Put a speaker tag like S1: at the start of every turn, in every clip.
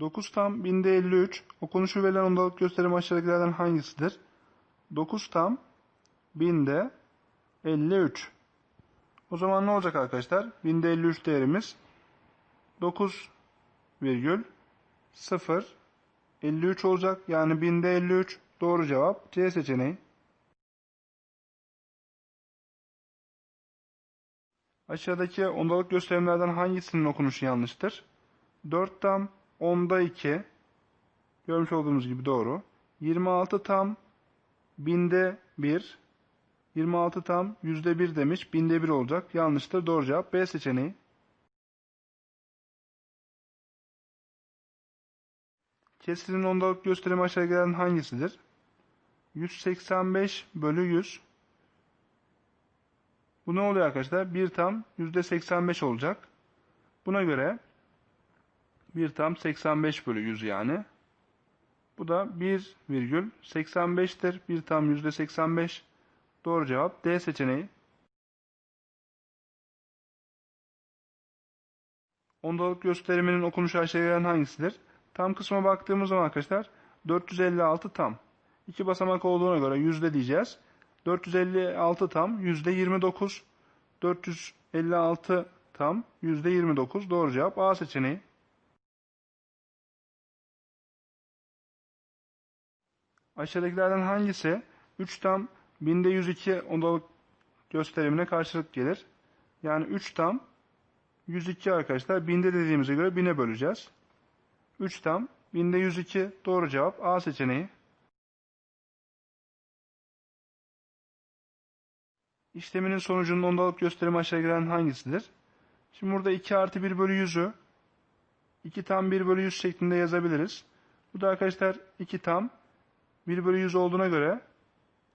S1: 9 tam binde 53 okunuşu verilen ondalık gösterim aşağıdakilerden hangisidir? 9 tam binde 53. O zaman ne olacak arkadaşlar? Binde 53 değerimiz 9 virgül
S2: 0 53 olacak. Yani binde 53 doğru cevap C seçeneği. Aşağıdaki ondalık gösterimlerden hangisinin okunuşu yanlıştır? 4 tam 10'da
S1: 2. Görmüş olduğumuz gibi doğru. 26 tam binde
S2: 1. 26 tam yüzde 1 demiş. Binde 1 olacak. Yanlıştır. Doğru cevap B seçeneği. Kesinin ondalık gösterimi aşağıdakilerden hangisidir? 185
S1: bölü 100. Bu ne oluyor arkadaşlar? 1 tam %85 olacak. Buna göre 1 tam 85 bölü 100 yani. Bu da 1,85'tir. 1 tam
S2: %85. Doğru cevap D seçeneği. Ondalık gösteriminin okunuş aşağıya hangisidir?
S1: Tam kısma baktığımız zaman arkadaşlar 456 tam. İki basamak olduğuna göre yüzde diyeceğiz. 456 tam yüzde 29. 456
S2: tam yüzde 29. Doğru cevap A seçeneği. Aşağıdakilerden hangisi 3
S1: tam binde 102 ondalık gösterimine karşılık gelir? Yani 3 tam 102 arkadaşlar. Binde dediğimize göre bine böleceğiz. 3 tam
S2: binde 102 doğru cevap A seçeneği. İşleminin sonucunun ondalık gösterimi aşağıdakilerden hangisidir?
S1: Şimdi burada 2 artı 1 bölü 100'ü 2 tam 1 bölü 100 şeklinde yazabiliriz. Bu da arkadaşlar 2 tam 1 bölü 100 olduğuna göre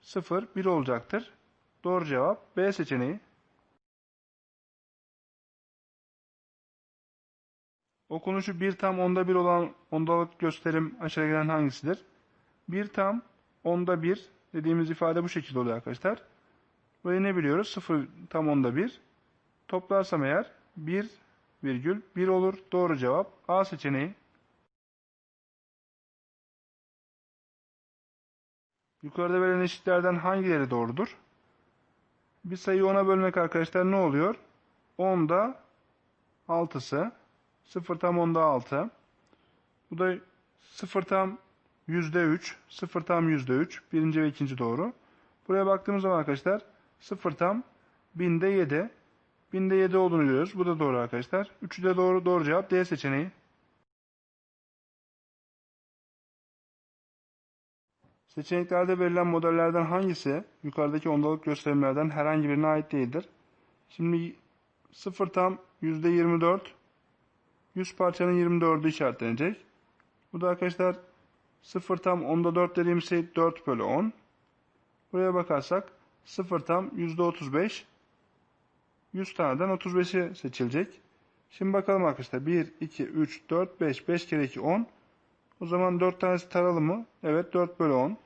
S2: 0, 1 olacaktır. Doğru cevap B seçeneği. Okunuşu 1 tam onda 1 olan ondalık gösterim aşağıdakilerden hangisidir? 1 tam onda 1 dediğimiz
S1: ifade bu şekilde oluyor arkadaşlar. Burayı ne biliyoruz? 0 tam onda 1. Toplarsam
S2: eğer 1 virgül 1 olur. Doğru cevap A seçeneği. Yukarıda verilen eşitlerden hangileri doğrudur? Bir sayıyı 10'a bölmek arkadaşlar ne oluyor?
S1: 10'da 6'sı. 0 tam 10'da 6. Bu da 0 tam %3. 0 tam %3. Birinci ve ikinci doğru. Buraya baktığımız zaman arkadaşlar 0 tam 1000'de 7. 1000'de 7
S2: olduğunu görüyoruz. Bu da doğru arkadaşlar. Üçü de doğru. Doğru cevap D seçeneği. Seçeneklerde verilen modellerden
S1: hangisi yukarıdaki ondalık gösterimlerden herhangi birine ait değildir? Şimdi 0 tam %24 100 parçanın 24'ü işaretlenecek. Bu da arkadaşlar 0 tam onda 4 dediğimiz şey 4 bölü 10. Buraya bakarsak 0 tam %35 100 taneden 35'i seçilecek. Şimdi bakalım arkadaşlar 1, 2, 3, 4, 5, 5 kere 2, 10. O zaman 4 tanesi taralı mı? Evet 4 bölü 10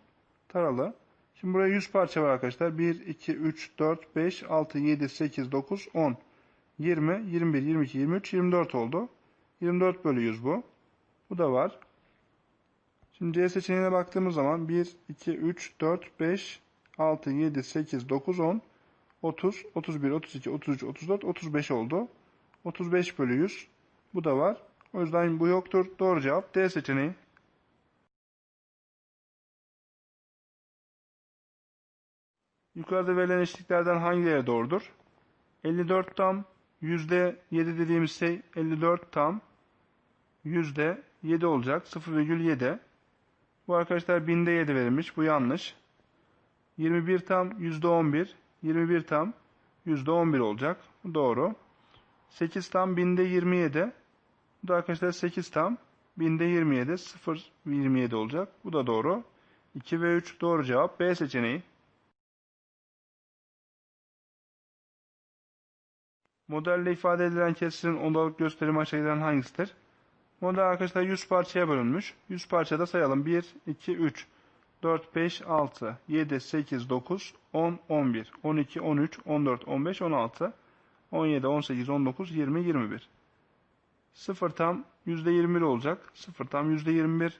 S1: taralı. Şimdi buraya 100 parça var arkadaşlar. 1, 2, 3, 4, 5, 6, 7, 8, 9, 10, 20, 21, 22, 23, 24 oldu. 24 bölü 100 bu. Bu da var. Şimdi C seçeneğine baktığımız zaman 1, 2, 3, 4, 5, 6, 7, 8, 9, 10, 30, 31, 32, 33, 34, 35
S2: oldu. 35 bölü 100. Bu da var. O yüzden bu yoktur. Doğru cevap D seçeneği. Yukarıda verilen eşliklerden hangileri doğrudur? 54 tam,
S1: %7 dediğimiz şey 54 tam, %7 olacak, 0,7. Bu arkadaşlar binde 7 verilmiş, bu yanlış. 21 tam, %11, 21 tam, %11 olacak, bu doğru. 8 tam, binde 27, bu da arkadaşlar 8 tam, binde 27,
S2: 0,27 olacak, bu da doğru. 2 ve 3 doğru cevap, B seçeneği. Modelle ifade edilen kesirin ondalık gösterimi aşağıdan hangisidir? Model arkadaşlar 100 parçaya
S1: bölünmüş. 100 parçada sayalım. 1, 2, 3, 4, 5, 6, 7, 8, 9, 10, 11, 12, 13, 14, 15, 16, 17, 18, 19, 20, 21. 0 tam %21 olacak. 0 tam
S2: %21.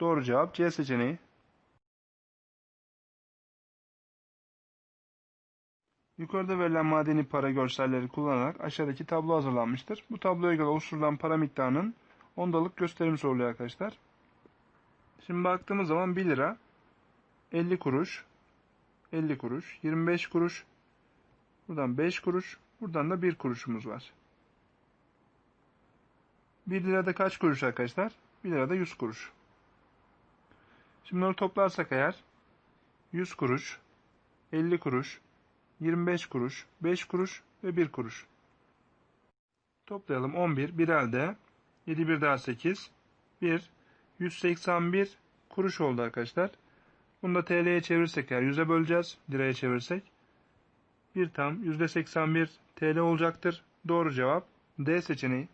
S2: Doğru cevap C seçeneği. Yukarıda verilen madeni para görselleri kullanarak aşağıdaki
S1: tablo hazırlanmıştır. Bu tabloya göre oluşturulan para miktarının ondalık gösterimi soruluyor arkadaşlar. Şimdi baktığımız zaman 1 lira 50 kuruş 50 kuruş 25 kuruş buradan 5 kuruş buradan da 1 kuruşumuz var. 1 lirada kaç kuruş arkadaşlar? 1 lirada 100 kuruş. Şimdi bunları toplarsak eğer 100 kuruş 50 kuruş 25 kuruş, 5 kuruş ve 1 kuruş. Toplayalım 11, 1 elde, 7 1 daha 8, 1, 181 kuruş oldu arkadaşlar. Bunu da TL'ye çevirsek eğer yani 100'e böleceğiz, liraya çevirsek. 1 tam %81 TL olacaktır. Doğru cevap D seçeneği.